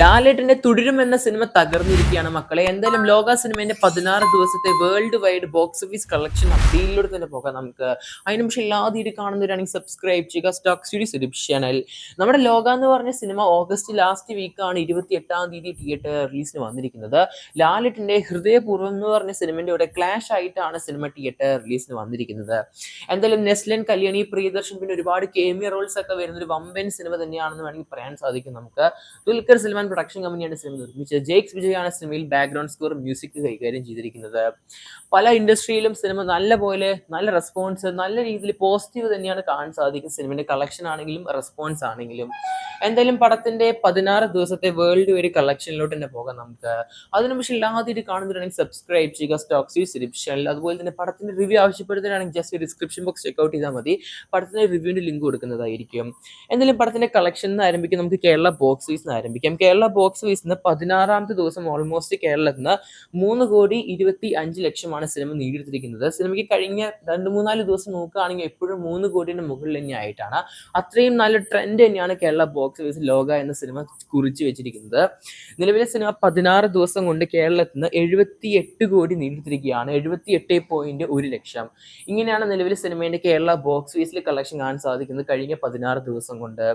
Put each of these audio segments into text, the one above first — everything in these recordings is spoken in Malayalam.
ലാലേട്ടന്റെ തുടരും എന്ന സിനിമ തകർന്നിരിക്കുകയാണ് മക്കളെ. എന്തായാലും ലോക സിനിമേന്റെ പതിനാറ് ദിവസത്തെ world wide box office collection അപ്ഡേറ്റിലൂടെ തന്നെ പോകാം നമുക്ക്. അതിന് പക്ഷേ എല്ലാവരും കാണുന്നവരാണെങ്കിൽ സബ്സ്ക്രൈബ് ചെയ്യുക. സ്റ്റോക്ക് സ്റ്റുഡിയോ യൂട്യൂബ് ചാനൽ നമ്മുടെ ലോക എന്ന് പറഞ്ഞ സിനിമ ഓഗസ്റ്റ് ലാസ്റ്റ് വീക്കാണ് ഇരുപത്തി എട്ടാം തീയതി തിയേറ്റർ റിലീസിന് വന്നിരിക്കുന്നത്. ലാലേട്ടന്റെ ഹൃദയപൂർവം എന്ന് പറഞ്ഞ സിനിമയുടെ കൂടെ ക്ലാഷ് ആയിട്ടാണ് സിനിമ തിയേറ്റർ റിലീസിന് വന്നിരിക്കുന്നത്. എന്തായാലും നെസ്ലൻ കല്യാണി പ്രിയദർശൻ പിന്നെ ഒരുപാട് കേമിയ റോൾസ് ഒക്കെ വരുന്ന ഒരു വമ്പൻ സിനിമ തന്നെയാണെന്ന് വേണമെങ്കിൽ പറയാൻ സാധിക്കും നമുക്ക്. ദുൽഖർ സൽമാൻ പ്രൊഡക്ഷൻ കമ്പനിയാണ് സിനിമ നിർമ്മിച്ചത്. ജേക്സ് വിജയാണ് സിനിമയിൽ ബാക്ക്ഗ്രൗണ്ട് സ്കോർ മ്യൂസിക് കൈകാര്യം ചെയ്തിരിക്കുന്നത്. പല ഇൻഡസ്ട്രിയിലും സിനിമ നല്ല പോലെ നല്ല റെസ്പോൺസ് നല്ല രീതിയിൽ പോസിറ്റീവ് തന്നെയാണ് കാണാൻ സാധിക്കുന്നത്. സിനിമയുടെ കളക്ഷൻ ആണെങ്കിലും റെസ്പോൺസ് ആണെങ്കിലും. എന്തായാലും പടത്തിന്റെ പതിനാറ് ദിവസത്തെ വേൾഡ് വൈഡ് കളക്ഷനിലോട്ട് തന്നെ പോകാം നമുക്ക്. അതിനു പക്ഷേ ഇല്ലാതിട്ട് കാണുന്നവരാണെങ്കിൽ സബ്സ്ക്രൈബ് ചെയ്യുക സ്റ്റോക്സ് ഡിസ്ക്രിപ്ഷനിൽ അതുപോലെ തന്നെ പടത്തിന്റെ review ആവശ്യപ്പെടുന്നതിനാണെങ്കിൽ just description box check out ചെയ്താൽ മതി. പടത്തിന്റെ റിവ്യൂവിന്റെ ലിങ്ക് കൊടുക്കുന്നതായിരിക്കും. എന്തായാലും പടത്തിന്റെ കളക്ഷൻ ആരംഭിക്കും നമുക്ക് കേരള ബോക്സ് ഓഫീസിൽ ആരംഭിക്കാം. കേരള ബോക്സ് ഓഫീസിൽ നിന്ന് പതിനാറാമത്തെ ദിവസം ഓൾമോസ്റ്റ് കേരളത്തിൽ നിന്ന് മൂന്ന് കോടി ഇരുപത്തി അഞ്ച് ലക്ഷമാണ് സിനിമ നേടിയെടുത്തിരിക്കുന്നത്. സിനിമയ്ക്ക് കഴിഞ്ഞ രണ്ട് മൂന്നാൽ ദിവസം നോക്കുകയാണെങ്കിൽ എപ്പോഴും മൂന്ന് കോടിയുടെ മുകളിൽ തന്നെ ആയിട്ടാണ്. അത്രയും നല്ല ട്രെൻഡ് തന്നെയാണ് കേരള ബോക്സ് ഓഫീസ് ലോക എന്ന സിനിമ കുറിച്ച് വെച്ചിരിക്കുന്നത്. നിലവിലെ സിനിമ പതിനാറ് ദിവസം കൊണ്ട് കേരളത്തിൽ നിന്ന് എഴുപത്തി എട്ട് കോടി നേടിയെടുത്തിരിക്കുകയാണ്. എഴുപത്തി എട്ട് പോയിന്റ് ഒരു ലക്ഷം. ഇങ്ങനെയാണ് നിലവിലെ സിനിമയുടെ കേരള ബോക്സ് ഓഫീസിൽ കളക്ഷൻ കാണാൻ സാധിക്കുന്നത് കഴിഞ്ഞ പതിനാറ് ദിവസം കൊണ്ട്.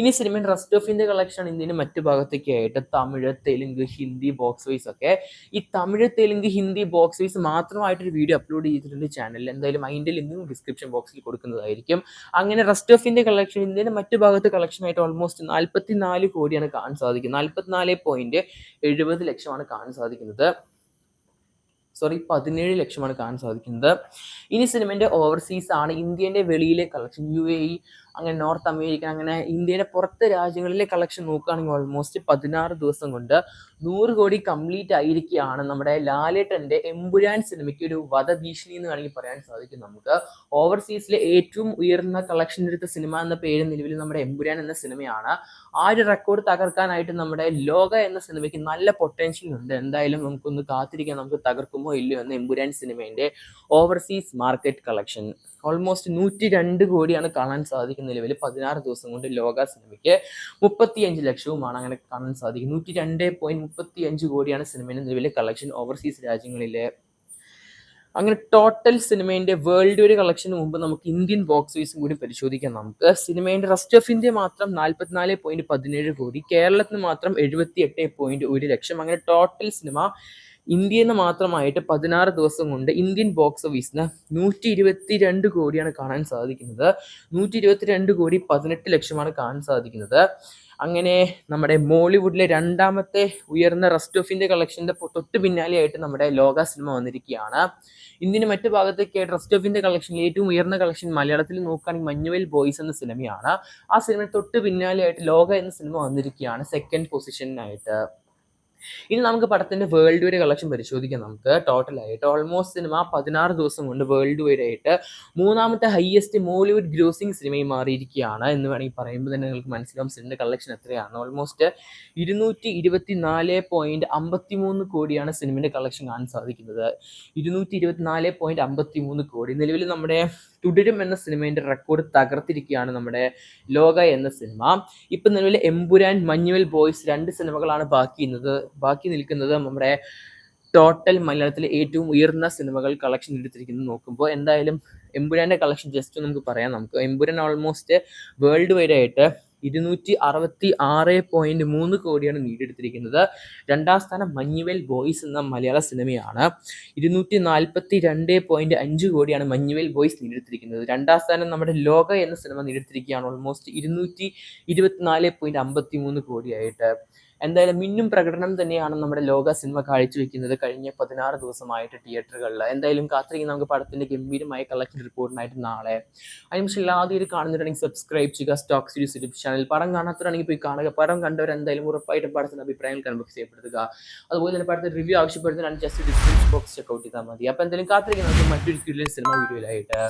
ഇനി സിനിമയുടെ റെസ്റ്റ് ഓഫ് ഇന്ത്യ കളക്ഷൻ ഇന്ത്യയുടെ മറ്റു ആയിട്ട് തമിഴ് തെലുങ്ക് ഹിന്ദി ബോക്സ് വൈസ് ഒക്കെ. ഈ തമിഴ് തെലുങ്ക് ഹിന്ദി ബോക്സ് വൈസ് മാത്രമായിട്ടൊരു വീഡിയോ അപ്ലോഡ് ചെയ്തിട്ടുണ്ട് ചാനലിൽ എന്തായാലും അതിന്റെ ലിങ്കും ഡിസ്ക്രിപ്ഷൻ ബോക്സിൽ കൊടുക്കുന്നതായിരിക്കും. അങ്ങനെ റെസ്റ്റ് ഓഫ് ഇന്ത്യ കളക്ഷൻ ഇന്ത്യയുടെ മറ്റു ഭാഗത്ത് കളക്ഷനായിട്ട് ഓൾമോസ്റ്റ് നാൽപ്പത്തി നാല് കോടിയാണ് കാണാൻ സാധിക്കുന്നത്. നാൽപ്പത്തിനാല് പോയിന്റ് എഴുപത് ലക്ഷമാണ് കാണാൻ സാധിക്കുന്നത്. സോറി പതിനേഴ് ലക്ഷമാണ് കാണാൻ സാധിക്കുന്നത്. ഇനി സിനിമന്റെ ഓവർസീസ് ആണ്. ഇന്ത്യന്റെ വെളിയിലെ കളക്ഷൻ യു എ ഇ അങ്ങനെ നോർത്ത് അമേരിക്ക അങ്ങനെ ഇന്ത്യയുടെ പുറത്തെ രാജ്യങ്ങളിലെ കളക്ഷൻ നോക്കുകയാണെങ്കിൽ ഓൾമോസ്റ്റ് പതിനാറ് ദിവസം കൊണ്ട് നൂറ് കോടി കംപ്ലീറ്റ് ആയിരിക്കുകയാണ് നമ്മുടെ ലാലേട്ടന്റെ എമ്പുരാൻ സിനിമയ്ക്ക് ഒരു വധഭീഷണി എന്ന് വേണമെങ്കിൽ പറയാൻ സാധിക്കും നമുക്ക്. ഓവർസീസിലെ ഏറ്റവും ഉയർന്ന കളക്ഷൻ എടുത്ത സിനിമ എന്ന പേര് നിലവിൽ നമ്മുടെ എമ്പുരാൻ എന്ന സിനിമയാണ് ആ ഒരു റെക്കോർഡ് തകർക്കാനായിട്ട് നമ്മുടെ ലോക എന്ന സിനിമയ്ക്ക് നല്ല പൊട്ടൻഷ്യൽ ഉണ്ട്. എന്തായാലും നമുക്കൊന്ന് കാത്തിരിക്കാം. നമുക്ക് തകർക്കുമോ ഇല്ലയോ എന്ന് എമ്പുരാൻ സിനിമേന്റെ ഓവർസീസ് മാർക്കറ്റ് കളക്ഷൻ ഓൾമോസ്റ്റ് നൂറ്റി രണ്ട് കോടിയാണ് കാണാൻ സാധിക്കുന്ന നിലവിൽ പതിനാറ് ദിവസം കൊണ്ട് ലോക സിനിമയ്ക്ക് മുപ്പത്തിയഞ്ച് ലക്ഷവുമാണ് അങ്ങനെ കാണാൻ സാധിക്കും. നൂറ്റി രണ്ട് പോയിന്റ് മുപ്പത്തി അഞ്ച് കോടിയാണ് സിനിമയുടെ നിലവിലെ കളക്ഷൻ ഓവർസീസ് രാജ്യങ്ങളിലെ. അങ്ങനെ ടോട്ടൽ സിനിമേന്റെ വേൾഡ് ഒരു കളക്ഷന് മുമ്പ് നമുക്ക് ഇന്ത്യൻ ബോക്സ് ഓഫീസും കൂടി പരിശോധിക്കാം നമുക്ക്. സിനിമേന്റെ റെസ്റ്റ് ഓഫ് ഇന്ത്യ മാത്രം നാൽപ്പത്തിനാല് പോയിന്റ് പതിനേഴ് കോടി കേരളത്തിന് മാത്രം എഴുപത്തി എട്ട് പോയിന്റ് ഒരു ലക്ഷം. അങ്ങനെ ടോട്ടൽ സിനിമ ഇന്ത്യയിൽ നിന്ന് മാത്രമായിട്ട് പതിനാറ് ദിവസം കൊണ്ട് ഇന്ത്യൻ ബോക്സ് ഓഫീസിന് നൂറ്റി ഇരുപത്തി രണ്ട് കോടിയാണ് കാണാൻ സാധിക്കുന്നത്. നൂറ്റി ഇരുപത്തി രണ്ട് കോടി പതിനെട്ട് ലക്ഷമാണ് കാണാൻ സാധിക്കുന്നത്. അങ്ങനെ നമ്മുടെ മോളിവുഡിലെ രണ്ടാമത്തെ ഉയർന്ന റെസ്റ്റ് ഓഫ് ഇന്ത്യ കളക്ഷന്റെ തൊട്ട് പിന്നാലെയായിട്ട് നമ്മുടെ ലോക സിനിമ വന്നിരിക്കുകയാണ്. ഇന്ത്യന്റെ മറ്റു ഭാഗത്തേക്കായിട്ട് റെസ്റ്റ് ഓഫ് ഇന്ത്യ കളക്ഷനിൽ ഏറ്റവും ഉയർന്ന കളക്ഷൻ മലയാളത്തിൽ നോക്കുകയാണെങ്കിൽ മഞ്ഞുവേൽ ബോയ്സ് എന്ന സിനിമയാണ് ആ സിനിമ തൊട്ട് പിന്നാലെയായിട്ട് ലോക എന്ന സിനിമ വന്നിരിക്കുകയാണ് സെക്കൻഡ് പൊസിഷനിലായിട്ട് ഇനി നമുക്ക് പടത്തിന്റെ വേൾഡ് വൈഡ് കളക്ഷൻ പരിശോധിക്കാം നമുക്ക്. ടോട്ടൽ ആയിട്ട് ഓൾമോസ്റ്റ് സിനിമ പതിനാറ് ദിവസം കൊണ്ട് വേൾഡ് വൈഡ് ആയിട്ട് മൂന്നാമത്തെ ഹയസ്റ്റ് മോളിവുഡ് ഗ്രോസിംഗ് സിനിമയും മാറിയിരിക്കുകയാണ് എന്ന് വേണമെങ്കിൽ പറയുമ്പോൾ തന്നെ നിങ്ങൾക്ക് മനസ്സിലാവും. സിനിമയുടെ കളക്ഷൻ എത്രയാണ്? ഓൾമോസ്റ്റ് ഇരുന്നൂറ്റി ഇരുപത്തി നാല് പോയിന്റ് അമ്പത്തി മൂന്ന് കോടിയാണ് സിനിമയുടെ കളക്ഷൻ കാണാൻ സാധിക്കുന്നത്. ഇരുന്നൂറ്റി ഇരുപത്തിനാല് പോയിന്റ് അമ്പത്തി മൂന്ന് കോടി. നിലവിൽ നമ്മുടെ തുടരും എന്ന സിനിമയുടെ റെക്കോർഡ് തകർത്തിരിക്കുകയാണ് നമ്മുടെ ലോക എന്ന സിനിമ ഇപ്പം നിലവിൽ എമ്പുരാൻ മഞ്ഞുവൽ ബോയ്സ് രണ്ട് സിനിമകളാണ് ബാക്കി ഇന്നത് ബാക്കി നിൽക്കുന്നത് നമ്മുടെ ടോട്ടൽ മലയാളത്തിലെ ഏറ്റവും ഉയർന്ന സിനിമകൾ കളക്ഷൻ എടുത്തിരിക്കുന്നത് നോക്കുമ്പോൾ എന്തായാലും എമ്പുരാന്റെ കളക്ഷൻ ജസ്റ്റ് നമുക്ക് പറയാം നമുക്ക്. എമ്പുരാൻ ഓൾമോസ്റ്റ് വേൾഡ് വൈഡ് ആയിട്ട് ഇരുന്നൂറ്റി അറുപത്തി ആറ് പോയിന്റ് മൂന്ന് കോടിയാണ് നേടിയെടുത്തിരിക്കുന്നത്. രണ്ടാം സ്ഥാനം മഞ്ഞുവെൽ ബോയ്സ് എന്ന മലയാള സിനിമയാണ്. ഇരുന്നൂറ്റി നാൽപ്പത്തി രണ്ട് പോയിന്റ് അഞ്ച് കോടിയാണ് മഞ്ഞുവെൽ ബോയ്സ് നേടിയെടുത്തിരിക്കുന്നത്. രണ്ടാം സ്ഥാനം നമ്മുടെ ലോക എന്ന സിനിമ നേടിയെടുത്തിരിക്കുകയാണ് ഓൾമോസ്റ്റ് ഇരുന്നൂറ്റി ഇരുപത്തിനാല് പോയിന്റ് അമ്പത്തി മൂന്ന് കോടിയായിട്ട്. എന്തായാലും മിന്നും പ്രകടനം തന്നെയാണ് നമ്മുടെ ലോക സിനിമ കാഴ്ചവെക്കുന്നത് കഴിഞ്ഞ പതിനാറ് ദിവസമായിട്ട് തിയേറ്ററുകളിൽ. എന്തായാലും കാത്തിരിക്കുന്ന നമുക്ക് പടത്തിന്റെ ഗംഭീരമായ കളക്ഷൻ റിപ്പോർട്ടിനായിട്ട് നാളെ. അതിനുശേഷം എല്ലാവരും കാണുന്നുണ്ടെങ്കിൽ സബ്സ്ക്രൈബ് ചെയ്യുക സ്റ്റോക്ക് സീരീസ് യൂട്യൂബ് ചാനൽ പടം കാണാത്തവരാണെങ്കിൽ പോയി കാണുക. പടം കണ്ടവർ എന്തായാലും ഉറപ്പായിട്ടും പടത്തിന്റെ അഭിപ്രായങ്ങൾ കൺബോക്സ് ചെയ്യപ്പെടുക അതുപോലെ തന്നെ പടത്തിന്റെ review ആവശ്യപ്പെടുന്നതിനാണ് just description box check out ചെയ്താൽ മതി. അപ്പോൾ എന്തായാലും കാത്തിരിക്കുന്ന നമുക്ക് മറ്റൊരു സിനിമ വീഡിയോയിലായിട്ട്